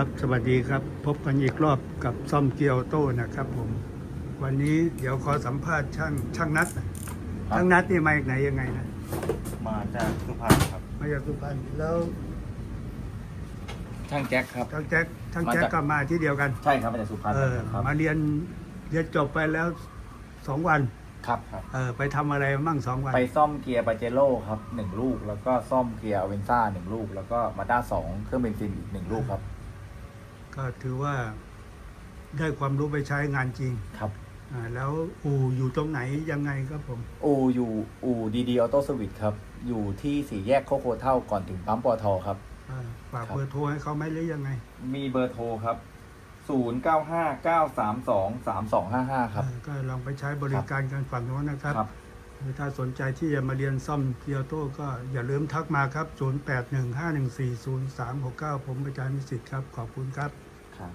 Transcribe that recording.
ครับสวัสดีครับ พบกันอีกรอบกับซ่อมเกียวโต้นะครับ ผม วันนี้เดี๋ยวขอสัมภาษณ์ช่างช่างนัดหน่อยช่างนัดนี่มาจากไหนยังไงนะมาจากสุพรรณครับมาจากสุพรรณแล้วช่างแจ็คครับ ช่างแจ็คช่างแจ็คมาจากก็มาที่เดียวกันใช่ครับมาจากสุพรรณเออครับมาเรียนเรียนจบไปแล้วสองวันครับครับเออไปทำอะไรมั่งสองวัน ไปซ่อมเกียร์ปาเจโร่ครับหนึ่งลูก แล้วก็ซ่อมเกียร์เวนซ่าหนึ่งลูก แล้วก็มาด้าสองเครื่องเบนซินอีกหนึ่งลูกครับ ก็ถือว่าได้ความรู้ไปใช้งานจริงครับอ่าแล้วอู่อยู่ตรงไหนยังไงครับผม อูอยู่อูดีดีออโต้สวิตครับ อยู่ที่สี่แยกโคโคเท่าก่อนถึงปั๊มปอทครับ อ่าฝากครับ เบอร์โทรให้เขาไหมหรือยังไงมีเบอร์โทรครับ 0 9 5 9 3 2 3 2 5 5 ครับเออก็ลองไปใช้บริการกันฝั่งโน้นนะครับ ครับหรือ ถ้าสนใจที่จะมาเรียนซ่อมเกียร์โต้ก็อย่าลืมทักมาครับ 0815140369 ผมอาจารย์มิสิทธิ์ครับ ขอบคุณครับครับ